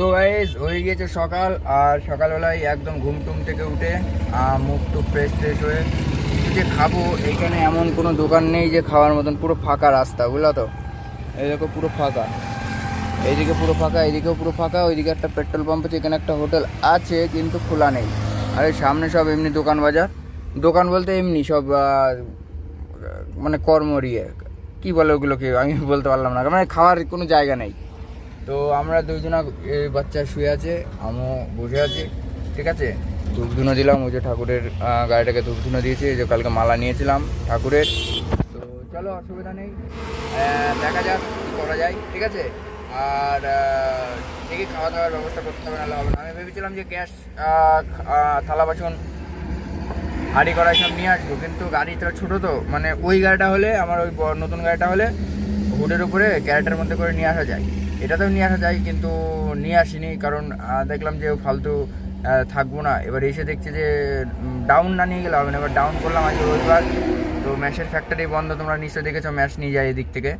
So guys হয়ে গিয়েছে সকাল, আর সকালবেলায় একদম ঘুম টুম থেকে উঠে মুখ টুক ফ্রেশ ট্রেশ হয়ে যে খাব, এখানে এমন কোনো দোকান নেই যে খাওয়ার মতন পুরো ফাঁকা রাস্তা, বুঝলো তো? এই দেখো পুরো ফাঁকা। এইদিকে পুরো ফাঁকা, এইদিকেও পুরো ফাঁকা, ওইদিকে একটা পেট্রোল পাম্প আছে, এখানে একটা হোটেল আছে, কিন্তু খোলা নেই। আর এই সামনে সব এমনি দোকান বাজার। দোকান বলতে এমনি সব মানে কর্মরিয়ে কি বলে ওগুলোকে? আমি বলতে পারলাম না। মানে খাওয়ার কোনো জায়গা নেই। তো আমরা দুইজনা এই বাচ্চা শুয়ে আছে, আমিও বসে আছি, ঠিক আছে? ধূপ ধুনো দিলাম, ওই যে ঠাকুরের গাড়িটাকে ধূপ ধুনো দিয়েছি যে কালকে মালা নিয়েছিলাম ঠাকুরের। তো চলো, অসুবিধা নেই। দেখা যাক কী করা যায়, ঠিক আছে? আর ঠিকই খাওয়া দাওয়ার ব্যবস্থা করতে হবে, নাহলে হবে না। আমি ভেবেছিলাম যে গ্যাস থালা, বাসন, হাঁড়ি করা সব নিয়ে আসব, কিন্তু গাড়িটা ছোটো তো মানে ওই গাড়িটা হলে, আমার ওই নতুন গাড়িটা হলে হুডের উপরে, ক্যারেটের মধ্যে করে নিয়ে আসা যায়। এটাতেও নিয়ে আসা যায়, কিন্তু নিয়ে আসিনি, কারণ দেখলাম যে ফালতু থাকব না। এবার এসে দেখছি যে ডাউন না নিয়ে গেলে হবে না। এবার ডাউন করলাম আজকে রবিবার। তো ম্যাশের ফ্যাক্টরি বন্ধ, তোমরা নিশ্চয়ই দেখেছ ম্যাশ নিয়ে যায় এদিক থেকে।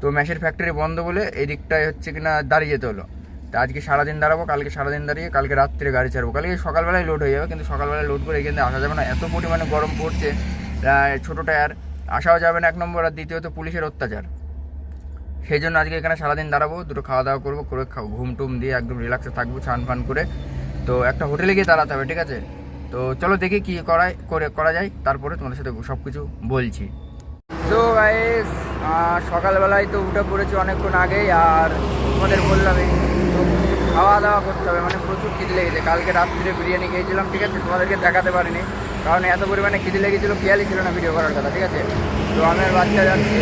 তো ম্যাশের ফ্যাক্টরি বন্ধ বলে এদিকটায় হচ্ছে কিনা দাঁড়িয়ে যেতে হলো। তা আজকে সারাদিন দাঁড়াবো, কালকে সারাদিন দাঁড়িয়ে, কালকে রাত্রে গাড়ি ছাড়বো। কালকে সকালবেলায় লোড হয়ে যাবে, কিন্তু সকালবেলায় লোড করে এখান আসা যাবে না। এত পরিমাণে গরম পড়ছে ছোটো টায়ার আসাও যাবে না এক নম্বর, আর দ্বিতীয়ত পুলিশের অত্যাচার। সেই জন্য আজকে এখানে সারাদিন দাঁড়াবো, দুটো খাওয়া দাওয়া করব, করে ঘুম টুম দিয়ে একদম রিল্যাক্সে থাকব ছান ফান করে। তো একটা হোটেলে গিয়ে দাঁড়াতে হবে, ঠিক আছে? তো চলো দেখি কি করায় করে, করা যায়, তারপরে তোমাদের সাথে সব কিছু বলছি তো গাইস সকালবেলায় তো উঠে পড়েছি অনেকক্ষণ আগেই, আর তোমাদের বললামই তো খাওয়া দাওয়া করতে হবে মানে প্রচুর খিদে লেগেছে। কালকে রাত্রিরে বিরিয়ানি খেয়েছিলাম, ঠিক আছে? তোমাদেরকে দেখাতে পারিনি, কারণ এত পরিমাণে খিদে লেগেছিলো, খেয়ালই ছিল না ভিডিও করার কথা, ঠিক আছে? তো আমার বাচ্চা যাচ্ছি।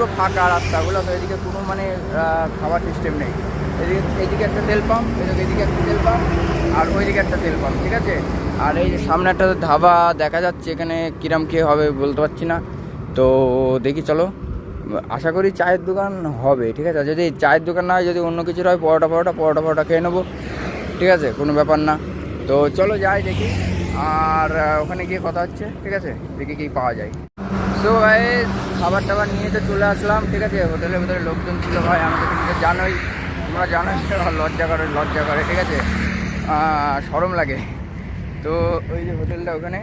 পুরো ফাঁকা রাস্তাগুলো, তো এদিকে কোনো মানে খাবার সিস্টেম নেই। এদিকে এইদিকে একটা তেল পাম্প এদিকে এদিকে একটা তেল পাম্প আর ওইদিকে একটা তেল পাম্প ঠিক আছে? আর এই যে সামনে একটা ধাবা দেখা যাচ্ছে, এখানে কিরাম কে হবে বলতে পারছি না। তো দেখি, চলো। আশা করি চায়ের দোকান হবে, ঠিক আছে? যদি চায়ের দোকান না হয়, যদি অন্য কিছুর হয়, পরোটা পরোটা পরোটা পরোটা খেয়ে নেব, ঠিক আছে? কোনো ব্যাপার না। তো চলো যাই দেখি, আর ওখানে গিয়ে কথা হচ্ছে, ঠিক আছে? দেখি কি পাওয়া যায়। সো ভাই খাবার টাবার নিয়ে তো চলে আসলাম, ঠিক আছে? হোটেলের ভিতরে লোকজন ছিল, ভাই আমাকে তুমি তো জানোই, তোমরা জানোই, লজ্জা করে লজ্জা করে, ঠিক আছে? সরম লাগে। তো, ওই যে হোটেলটা ওখানে,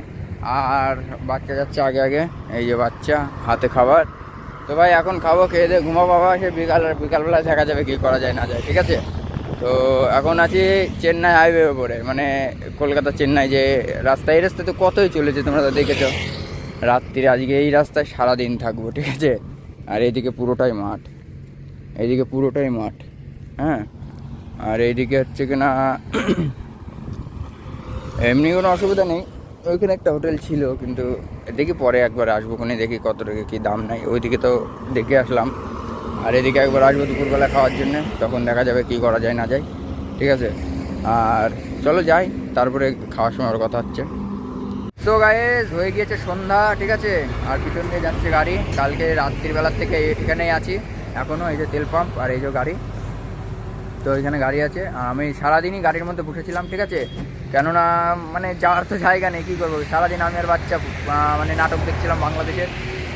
আর বাচ্চা যাচ্ছে আগে আগে, এই যে বাচ্চা, হাতে খাবার। তো, ভাই, এখন খাব, খেয়ে দিয়ে ঘুমাবো বাবা সে বিকাল, বিকালবেলা দেখা যাবে কি করা যায়, না যায়, ঠিক আছে? তো, এখন আছি চেন্নাই হাইওয়ে ওপরে মানে কলকাতা চেন্নাই যে রাস্তা, এই রাস্তা তো কতই চলেছে তোমরা তো দেখেছ। রাত্রিরে, আজকে এই রাস্তায় সারাদিন থাকব, ঠিক আছে? আর এইদিকে পুরোটাই মাঠ। এইদিকে পুরোটাই মাঠ হ্যাঁ? আর এইদিকে হচ্ছে কি না, এমনি কোনো অসুবিধা নেই। ওইখানে একটা হোটেল ছিল, কিন্তু দেখি পরে একবার আসব ওখানে দেখি কত টাকা কী দাম নাই ওইদিকে তো দেখে আসলাম। আর এদিকে একবার আসব দুপুরবেলা খাওয়ার জন্য, তখন দেখা যাবে কি করা যায় না যায়, ঠিক আছে? আর চলো যাই, তারপরে খাওয়ার সময় ওর কথা হচ্ছে। তো গায়েস হয়ে গিয়েছে সন্ধ্যা, ঠিক আছে? আর পিছন দিয়ে যাচ্ছে গাড়ি। কালকে রাত্রিবেলার থেকে এখানেই আছি। এখনও এই যে তেল পাম্প আর এই যে গাড়ি। তো এখানে গাড়ি আছে। আর আমি সারাদিনই গাড়ির মধ্যে বসেছিলাম, ঠিক আছে? কেননা মানে যাওয়ার তো জায়গা নেই, কী করব? সারাদিন আমি আর বাচ্চা মানে নাটক দেখছিলাম বাংলাদেশের।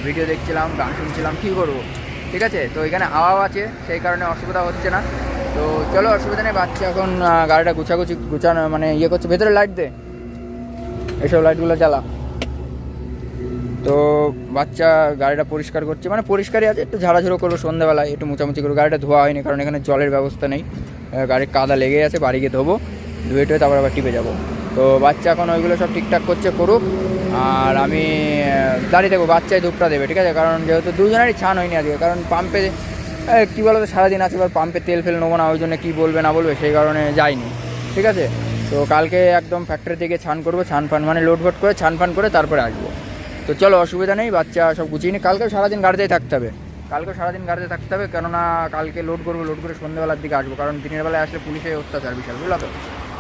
ভিডিও দেখছিলাম, গান শুনছিলাম, কী করব? ঠিক আছে? তো এখানে হাওয়াও আছে, সেই কারণে অসুবিধা হচ্ছে না। তো চলো, অসুবিধা নেই, বাচ্চা এখন গাড়িটা গুছাগুছি, গুছানো মানে ইয়ে করছে। ভেতরে লাইট দে। এসব লাইটগুলো জ্বালা তো বাচ্চা গাড়িটা পরিষ্কার করছে মানে পরিষ্কারই আছে, একটু ঝাড়াঝুড়ো করব সন্ধ্যাবেলায় একটু মোচামুচি করব গাড়িটা ধোয়া হয়নি, কারণ এখানে জলের ব্যবস্থা নেই। গাড়ির কাদা লেগে আছে, বাড়ি গিয়ে ধোবো, ধুয়ে টুয়ে তারপর আবার টিপে যাব। তো বাচ্চা এখন ওইগুলো সব ঠিকঠাক করছে, করুক। আর আমি দাঁড়িয়ে থাকব, বাচ্চায় ধূপটা দেবে, ঠিক আছে? কারণ যেহেতু দুজনেরই ছান হয়নি আজকে, কারণ পাম্পে কী বলো তো সারাদিন আছে, এবার পাম্পে তেল ফেল নেব না, ওই জন্য কী বলবে, না বলবে, সেই কারণে যাইনি, ঠিক আছে? তো কালকে একদম ফ্যাক্টরি থেকে ছান করব, ছান ফান মানে লোড ফোট করে ছান ফান করে তারপরে আসব। তো চলো, অসুবিধা নেই, বাচ্চা সব গুছিয়ে নিই কালকে সারাদিন গাড়িতেই থাকতে হবে। কালকে সারাদিন গাড়িতে থাকতে হবে, কেননা কালকে লোড করব লোড করে সন্ধ্যেবেলার দিকে আসব, কারণ দিনের বেলায় আসলে পুলিশের অত্যাচার বিশাল, বুঝলো তো?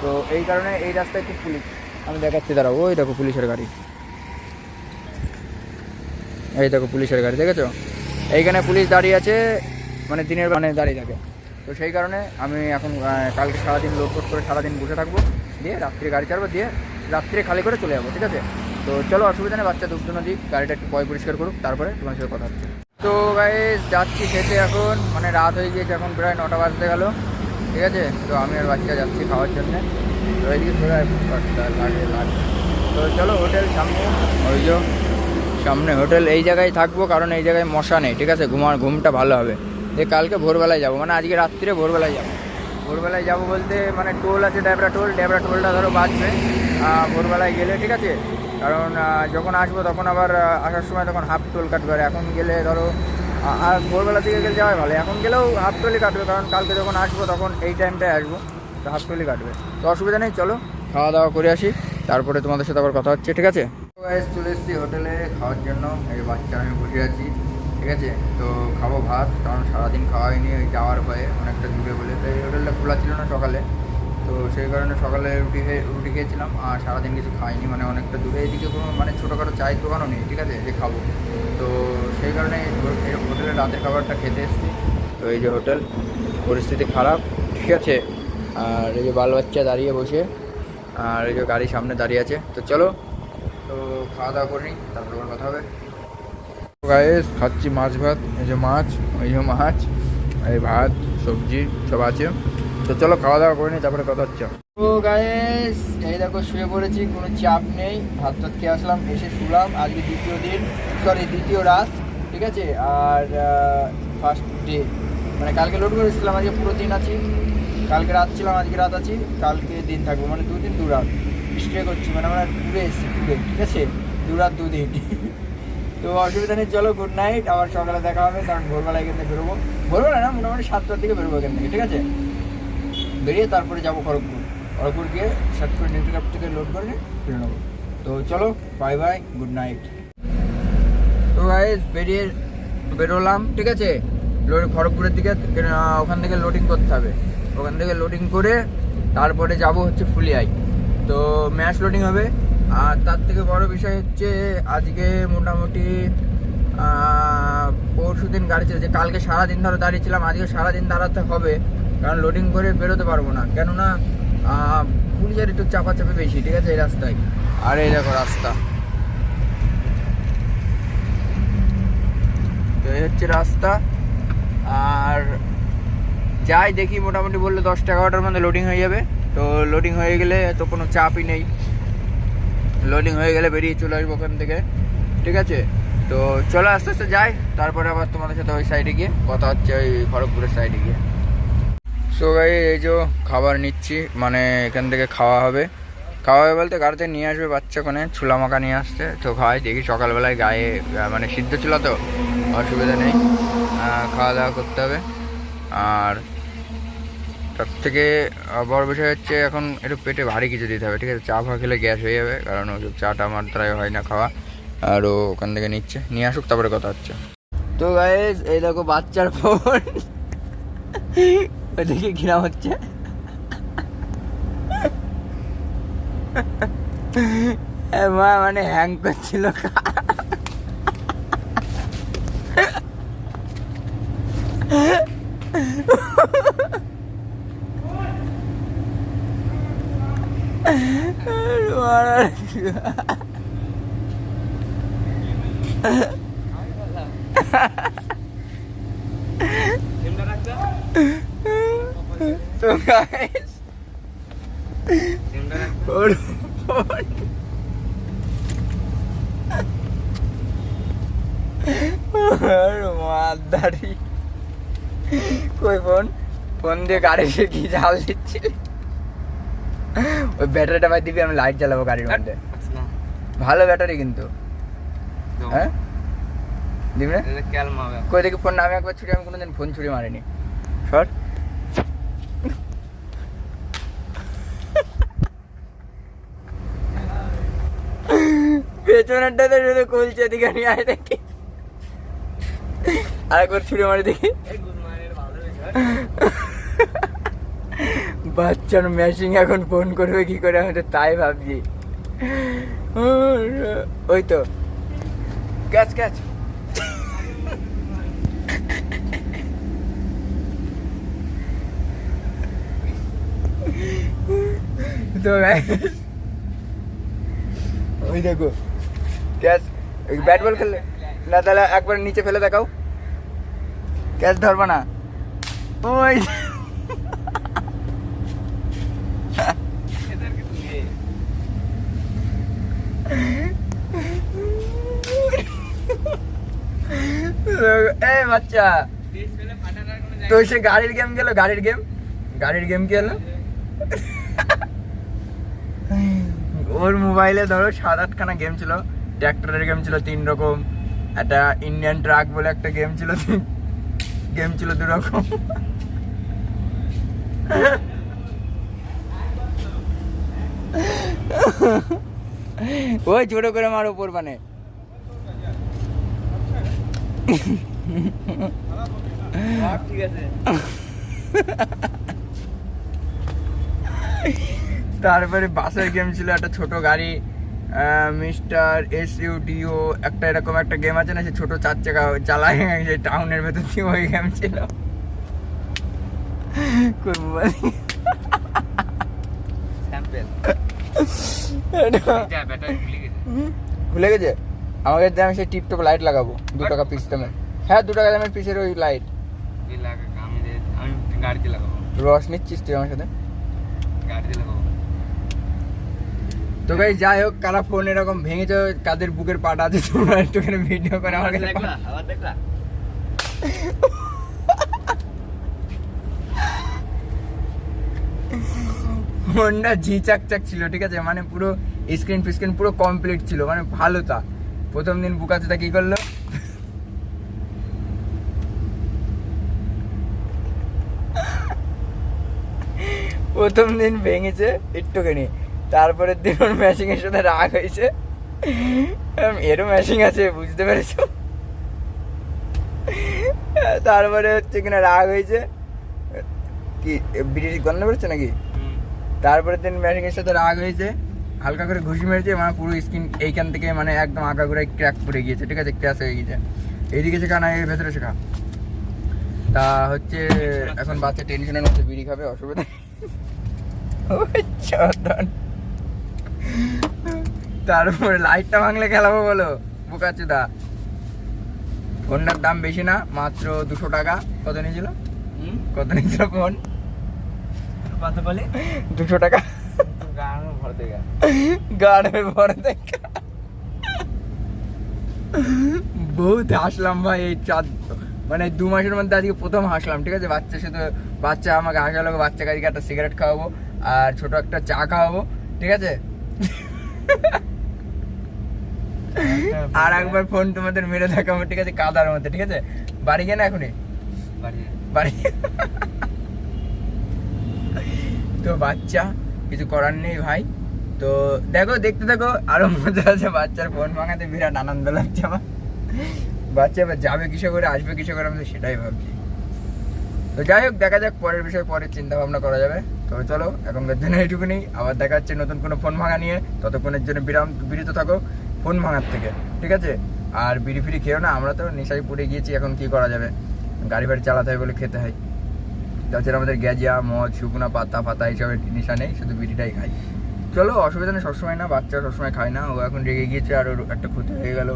তো এই কারণে এই রাস্তায় খুব পুলিশ, আমি দেখাচ্ছি, দাঁড়াও, ওই দেখো পুলিশের গাড়ি। এই দেখো পুলিশের গাড়ি, দেখেছ? এইখানে পুলিশ দাঁড়িয়ে আছে মানে দিনের মানে দাঁড়িয়ে থাকে। তো সেই কারণে আমি এখন কালকে সারাদিন লোড করে সারাদিন বসে থাকব। দিয়ে রাত্রে গাড়ি ছাড়বো দিয়ে রাত্রে খালি করে চলে যাব, ঠিক আছে? তো চলো, অসুবিধা নেই, বাচ্চা দুধ দিক গাড়িটা একটু পয় পরিষ্কার করুক, তারপরে তোমার সাথে কথা হচ্ছে। তো গাইস যাচ্ছি খেতে এখন মানে রাত হয়ে গিয়েছে এখন প্রায় নটা বাজতে গেল, ঠিক আছে? তো আমি আর বাচ্চা যাচ্ছি খাওয়ার জন্যে। তো লাগে তো চলো হোটেল সামনে। ওই যে, সামনে হোটেল এই জায়গায় থাকব, কারণ এই জায়গায় মশা নেই, ঠিক আছে? ঘুমার ঘুমটা ভালো হবে। যে কালকে ভোরবেলায় যাব মানে আজকে রাত্রিরে ভোরবেলায় যাব। ভোরবেলায় যাব বলতে মানে টোল আছে, ড্যাবরা টোল, ড্যাবরা টোলটা ধরো বাঁচবে ভোরবেলায় গেলে, ঠিক আছে? কারণ যখন আসব তখন আবার আসার সময় তখন হাফ টোল কাটবে। আর এখন গেলে ধরো আর ভোরবেলা দিকে গেলে যাওয়াই ভালো। এখন গেলেও হাফ টোলই কাটবে, কারণ কালকে যখন আসব তখন এই টাইমটায় আসব, তো হাফ টোলই কাটবে। তো অসুবিধা নেই, চলো খাওয়া দাওয়া করে আসি। তারপরে তোমাদের সাথে আবার কথা হচ্ছে, ঠিক আছে? চলে এসেছি হোটেলে খাওয়ার জন্য। এই বাচ্চা, আমি বসে আছি। ঠিক আছে? তো খাব ভাত, কারণ সারাদিন খাওয়া হয়নি, ওই যাওয়ার ভয়ে অনেকটা দূরে বলে। তো এই হোটেলটা খোলা ছিল না সকালে, তো সেই কারণে সকালে রুটি খেয়ে, রুটি খেয়েছিলাম, আর সারাদিন কিছু খাইনি মানে অনেকটা দূরে। এদিকে কোনো মানে ছোটোখাটো চায়ের দোকানও নেই, ঠিক আছে? যে খাব। তো সেই কারণে এই হোটেলে রাতের খাবারটা খেতে এসেছি। তো এই যে হোটেল, পরিস্থিতি খারাপ, ঠিক আছে? আর এই যে বাল বাচ্চা দাঁড়িয়ে বসে, আর এই যে গাড়ি সামনে দাঁড়িয়ে আছে। তো চলো, তো খাওয়া দাওয়া করে নিই, তারপর কথা হবে। গায়েস খাচ্ছি মাছ ভাত, এই যে মাছ ওই যে মাছ, এই ভাত, সবজি, সব আছে। তো চলো খাওয়া দাওয়া করে নিই, তারপরে কথা হচ্ছে। তো গায়েস এই দেখো শুয়ে পড়েছি, কোনো চাপ নেই। ভাত টাত খেয়ে আসলাম, এসে শুলাম। আজকে দ্বিতীয় দিন সরি দ্বিতীয় রাত, ঠিক আছে? আর ফার্স্ট ডে মানে কালকে লোড করেছিলাম আজকে পুরো দিন আছি। কালকে রাত ছিলাম, আজকে রাত আছি। কালকে দিন থাকব মানে দুদিন দু রাত স্টে করছি মানে আমরা ঘুরে এসেছি, ঘুরে, ঠিক আছে? দু রাত দুদিন। তো অসুবিধা নেই, চলো গুড নাইট আবার সকালে দেখা হবে, কারণ ভোরবেলায় থেকে বেরোবো। ভোরবেলা না, মোটামুটি সাতটার দিকে বেরোবো এখান থেকে, ঠিক আছে? বেরিয়ে তারপরে যাব খড়গপুর। খড়গপুর গিয়ে সাত করে নিউট্রিকাপ থেকে লোড করে ফিরে নেব। তো চলো বাই বাই গুড নাইট তো গাইজ বেরিয়ে বেরোলাম, ঠিক আছে? লোড খড়গপুরের দিকে ওখান থেকে লোডিং করতে হবে। ওখান থেকে লোডিং করে তারপরে যাব হচ্ছে ফুলিয়াই তো ম্যাচ লোডিং হবে। আর তার থেকে বড় বিষয় হচ্ছে আজকে মোটামুটি পরশু দিন গাড়ি ছিল, যে কালকে সারাদিন ধরে দাঁড়িয়েছিলাম আজকে সারাদিন দাঁড়াতে হবে, কারণ লোডিং করে বেরোতে পারব না। কেননা পুলিশের একটু চাপাচাপি বেশি, ঠিক আছে, এই রাস্তায়। আর এই দেখো রাস্তা। তো এই হচ্ছে রাস্তা। আর যাই দেখি, মোটামুটি বললে দশটা এগারোটার মধ্যে লোডিং হয়ে যাবে। তো লোডিং হয়ে গেলে তো কোনো চাপই নেই। লোডিং হয়ে গেলে বেরিয়ে চলে আসব ওখান থেকে। ঠিক আছে? তো চলো আস্তে আস্তে যাই, তারপরে আবার তোমাদের সাথে ওই সাইডে গিয়ে কথা হচ্ছে ওই খড়গপুরের সাইডে গিয়ে। সো গাই এই যে খাবার নিচ্ছি মানে এখান থেকে খাওয়া হবে। খাওয়া হবে বলতে গাড়িতে নিয়ে আসবে বাচ্চা কোনে ছুলা মাখা নিয়ে আসতে তো খাওয়াই দেখি সকালবেলায় গায়ে মানে সিদ্ধ ছিল তো, অসুবিধা নেই। খাওয়া দাওয়া করতে হবে। আর তার থেকে বড় বিষয় হচ্ছে এখন একটু পেটে ভারী কিছু দিতে হবে, ঠিক আছে? চা ফা খেলে গ্যাস হয়ে যাবে, কারণ ওসব চাটা আমার দ্বারাই হয় না খাওয়া। আর ওখান থেকে নিচ্ছে, নিয়ে আসুক, তারপরে কথা হচ্ছে। তো গাইজ এই দেখো বাচ্চার ফোন ওইদিকে ঘিরা হচ্ছে। মা মানে হ্যাং করছিল। তো মাদারি কই ফোন ফোন দিয়ে গাড়ি সে কি জাল দিচ্ছিল ওই ব্যাটারিটা ভাই দিবি আমি লাইট জ্বালাবো গাড়ির মধ্যে। ভালো ব্যাটারি কিন্তু। হ্যাঁ? দিবি না? কই দেখি ফোন আমি একবার ছুটি আমি কোনোদিন ফোন ছুটি মারিনি। সর। পেছনেরটাতে শুধু খুলছে এদিকে নিয়ে আয় দেখি। আরেকবার ছুড়ে মারি দেখি। বাচ্চার ম্যাচিং এখন ফোন করবে কি করে? আমি তো তাই ভাবছি। ওই তো। ক্যাচ ক্যাচ তো ওই দেখো। ক্যাচ ব্যাট বল খেললে। না, তাহলে একবার নিচে ফেলে দেখাও। ক্যাচ ধরবা না। ওই বাচ্চা। তো সে গাড়ির গেম গেল গাড়ির গেম গাড়ির গেম কি হলো? ওর মোবাইলে ধরো সাত আটখানা গেম ছিল। ট্র্যাক্টরের গেম ছিল তিন রকম। একটা ইন্ডিয়ান ট্রাক বলে একটা গেম ছিল গেম ছিল দু রকম। ওই ছোট করে মার উপর মানে ঠিক আছে তারপরে বাসের গেম ছিল একটা ছোট গাড়ি মিস্টার এস ইউ ডিও একটা এরকম একটা গেম আছে না সে ছোট চার চাকা চালায় যে টাউনের ভেতর দিয়ে ওই গেম ছিল। ভুলে গেছে। আমাকে আমি সেই টিপটপ লাইট লাগাবো দু টাকা পিস হ্যাঁ দু টাকা দামের পিসের ওই লাইট আমি গাড়িতে লাগাবো। রস নিচ্ছিস তুই আমার সাথে? গাড়িতে লাগাবো। তো ভাই যাই হোক কারা ফোন এরকম ভেঙেছে কাদের বুকের পাটা আছে তোমরা একটুখানি ভিডিও করে আমার কাছে দেখলা আবার দেখলা? ফোনটা ঝি চাকচাক ছিল ঠিক আছে? মানে পুরো স্ক্রিন ফিস্ক্রিন পুরো কমপ্লিট ছিল মানে ভালো তা। প্রথম দিন বুকাতে তা কি করল? প্রথম দিন ভেঙেছে একটুখানি তারপরের দিন ওর ম্যাচিং এর সাথে রাগ হয়েছে। এরও ম্যাচিং আছে বুঝতে পেরেছ? তারপরে হচ্ছে কিনা রাগ হয়েছে। কি বিড়ি গন্ধ বেরোচ্ছে নাকি? তারপরে দিন ম্যারিংয়ের সাথে রাগ হয়েছে হালকা করে ঘুষি মেরেছে মানে পুরো স্কিন এইখান থেকে মানে একদম আঁকা ঘুরে ক্র্যাক পড়ে গিয়েছে ঠিক আছে? ক্র্যাশ হয়ে গিয়েছে। এইদিকে শেখা না এর ভেতরে শেখা। তা হচ্ছে এখন বাচ্চা টেনশনের মধ্যে বিড়ি খাবে অসুবিধা তারপরে লাইটটা ভাঙলে খেলাবো বলো বোকাচুদা ফোনটার দাম বেশি না মাত্র দুশো টাকা। কত নিয়েছিল? হুম? কত নিয়েছিল ফোন? কত বলে? দুশো টাকা। গাড়ে ভরে দেখা বহুত হাসলাম ভাই এই চার মানে দু মাসের মধ্যে আজকে প্রথম হাসলাম ঠিক আছে? বাচ্চা সাথে বাচ্চা আমাকে হাসালো বাচ্চা কাজকে একটা সিগারেট খাওয়াবো। আর ছোট একটা চা খাওয়াবো ঠিক আছে? আর একবার ফোন তোমাদের মেরে দেখাবো ঠিক আছে? কাদার মধ্যে ঠিক আছে? বাড়ি গিয়ে না এখনই? বাড়ি তো বাচ্চা কিছু করার নেই ভাই। তো দেখো দেখতে দেখো আরও মজা আছে। বাচ্চার ফোন ভাঙাতে বিরাট আনন্দ লাগছে আমার। বাচ্চা এবার যাবে কিসে করে আসবে কিসে করে আমি সেটাই ভাবছি। তো যাই হোক দেখা যাক পরের বিষয়ে পরে চিন্তা ভাবনা করা যাবে। তো চলো, এখনকার জন্য এইটুকুনি। আবার দেখা যাচ্ছে নতুন কোনো ফোন ভাঙা নিয়ে। ততক্ষণের জন্য বিরাম, বিরত থাকো ফোন ভাঙার থেকে, ঠিক আছে? আর বিড়ি ফিড়ি খেয়েও না, আমরা তো নেশায় পড়ে গিয়েছি, এখন কি করা যাবে? গাড়ি ফাড়ি চালাতে হয় বলে খেতে হয়। তাছাড়া আমাদের গ্যাজিয়া, মদ, শুকনা পাতা পাতা, এইসবের নেশা নেই, শুধু বিড়িটাই খাই। চলো, অসুবিধা নেই, সবসময় না, বাচ্চা সবসময় খায় না। ও এখন রেগে গিয়েছে, আর ওর একটা ক্ষতি হয়ে গেল।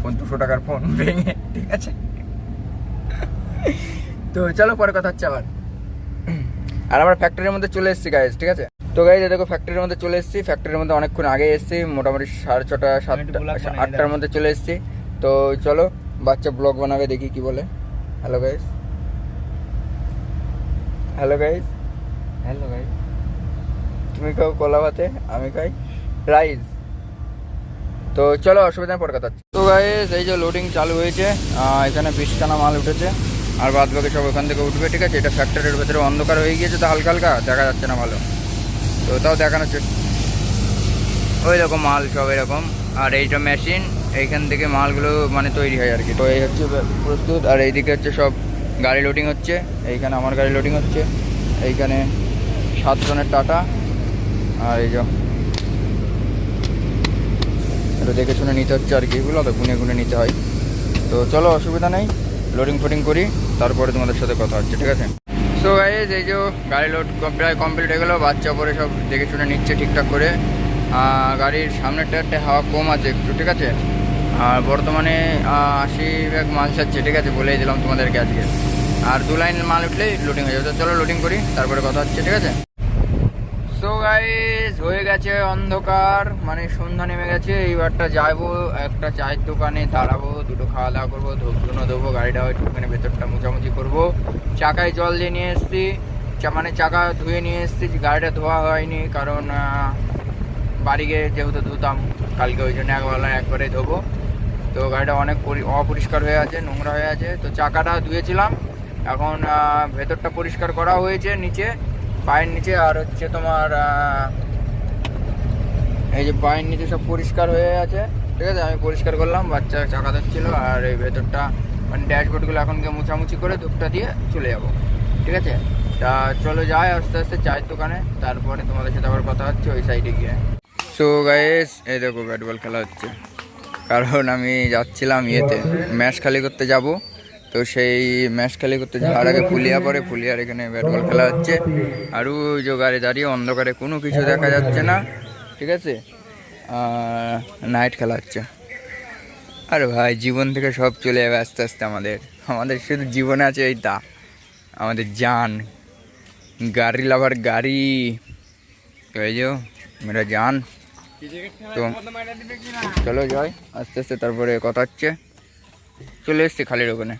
ফোন দুশো টাকার ফোন ভেঙে, ঠিক আছে? তো চলো, পরে কথা হচ্ছে আবার। আর আমরা ফ্যাক্টরির মধ্যে চলে এসেছি গাইজ ঠিক আছে? তো গাইজ দেখো ফ্যাক্টরির মধ্যে চলে এসেছি। ফ্যাক্টরির মধ্যে অনেকক্ষণ আগে এসেছি মোটামুটি সাড়ে ছটা সাতটা আটটার মধ্যে চলে এসেছি। তো চলো বাচ্চা ব্লগ বানাবে দেখি কি বলে। Hello guys hello guys hello ভাই তুমি খাও কলা ভাতে আমি খাই রাইস তো চলো অসুবিধা পরে কথা তো গাইজ এই যে লোডিং চালু হয়েছে এখানে বিশখানা মাল উঠেছে। আর বাদ বাকি সব ওখান থেকে উঠবে, ঠিক আছে? এটা ফ্যাক্টরির ভেতরে অন্ধকার হয়ে গিয়েছে তো হালকা হালকা, দেখা যাচ্ছে না ভালো। তো তাও চেষ্টা ওই রকম মাল সব এরকম। আর এইটা মেশিন এইখান থেকে মালগুলো মানে তৈরি হয় আর কি। তো এই হচ্ছে প্রস্তুত, আর এইদিকে হচ্ছে সব গাড়ি লোডিং হচ্ছে। এইখানে আমার গাড়ি লোডিং হচ্ছে। এইখানে সাত জনের টাটা। আর এই যে এটা দেখে শুনে নিতে হচ্ছে আর কি। এগুলো তো গুনে গুনে নিতে হয়। তো চলো, অসুবিধা নেই। লোডিং ফোডিং করি। তারপরে তোমাদের সাথে কথা হচ্ছে, ঠিক আছে? সো গাইজ এই যে গাড়ি লোড প্রায় কমপ্লিট হয়ে গেলো, বাচ্চা পরে সব দেখে শুনে নিচ্ছে ঠিকঠাক করে। গাড়ির সামনের টায়ারটা হাওয়া কম আছে একটু, ঠিক আছে? আর বর্তমানে আশি ব্যাগ মাল ছাড়ছে ঠিক আছে? বলেই দিলাম তোমাদেরকে আজকে। আর দু লাইন মাল উঠলেই লোডিং হয়ে যাবে। চলো লোডিং করি, তারপরে কথা হচ্ছে, ঠিক আছে? সো গাইস হয়ে গেছে অন্ধকার মানে সন্ধ্যা নেমে গেছে, এইবারটা যাব, একটা চায়ের দোকানে দাঁড়াবো, দুটো খাওয়া দাওয়া করব, ধূপধুনো দেবো গাড়িটা একটুখানি ভেতরটা মোছামুছি করব। চাকায় জল দিয়ে নিয়ে এসছি মানে চাকা ধুয়ে নিয়ে এসছি, গাড়িটা ধোয়া হয়নি, কারণ বাড়ি গিয়ে যেহেতু ধুতাম, কালকে ওই জন্য একবেলা একবারে ধোবো। তো গাড়িটা অনেক পরি- অপরিষ্কার হয়ে আছে, নোংরা হয়ে আছে, তো চাকাটা ধুয়েছিলাম, এখন ভেতরটা পরিষ্কার করা হয়েছে, নিচে। পায়ের নিচে আর হচ্ছে তোমার এই যে পায়ের নিচে সব পরিষ্কার হয়ে আছে, ঠিক আছে? আমি পরিষ্কার করলাম, বাচ্চা চাকা ধরছিল, আর এই ভেতরটা মানে ড্যাশবোর্ডগুলো এখন গিয়ে মুছামুছি করে ধূপটা দিয়ে চলে যাব, ঠিক আছে? তা চলো যাই আস্তে আস্তে চায়ের দোকানে, তারপরে তোমাদের সাথে আবার কথা হচ্ছে ওই সাইডে গিয়ে। সো গাইস এই দেখো ব্যাট বল খেলা হচ্ছে। কারণ আমি যাচ্ছিলাম ইয়েতে, ম্যাচ খালি করতে যাব। তো সেই ম্যাচ খালি করতে যাওয়ার আগে ফুলিয়া পরে ফুলিয়ার এখানে ব্যাট বল খেলা হচ্ছে। আর ওই যে গাড়ি দাঁড়িয়ে অন্ধকারে কোনো কিছু দেখা যাচ্ছে না, ঠিক আছে? নাইট খেলা হচ্ছে। আরে ভাই, জীবন থেকে সব চলে যাবে আস্তে আস্তে আমাদের। আমাদের শুধু জীবনে আছে এইটা। আমাদের জান। গাড়ি লাভার গাড়ি। তো এই যে মেরা জান। তো চলো যাই, আস্তে আস্তে তারপরে কথা হচ্ছে। চলে এসছি খালির ওখানে।